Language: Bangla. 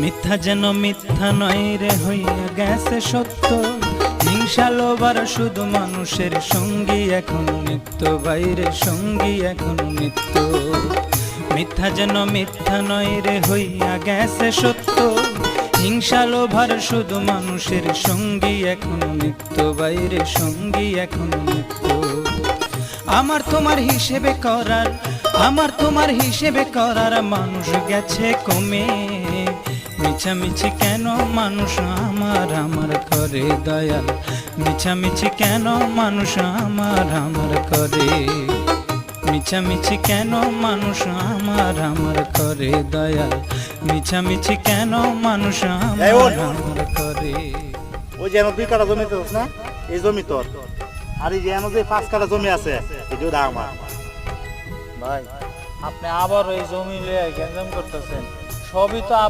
মিথ্যা যেন মিথ্যা নয় রে হইয়া গেছে সত্য। হিংসা লোবার শুধু মানুষের সঙ্গী এখন নিত্য বাইরে সঙ্গী এখন নিত্য মিথ্যা যেন মিথ্যা নয় রে হইয়া গেছে সত্য। হিংসা লোভার শুধু মানুষের সঙ্গী এখন নিত্য বাইরে সঙ্গী এখন নিত্য আমার তোমার হিসেবে করার, আমার তোমার হিসেবে করার মানুষ গেছে কমে। মিছামিছি কেন মানুষ আমার আমার করে দয়াল? মিছামিছি কেন মানুষ আমার আমার করে? মিছামিছি কেন মানুষ আমার আমার করে দয়াল? মিছামিছি কেন মানুষ আমার আমার করে? ওই যে আমার দুই কাটা জমি তো না? এই জমি তোর। আর এই যে আমার যে পাঁচ কাটা জমি আছে এটা আমার। ভাই আপনি আবার ওই জমি লিয়ে গ্যাঞ্জাম করতেছেন। সবই তো আপ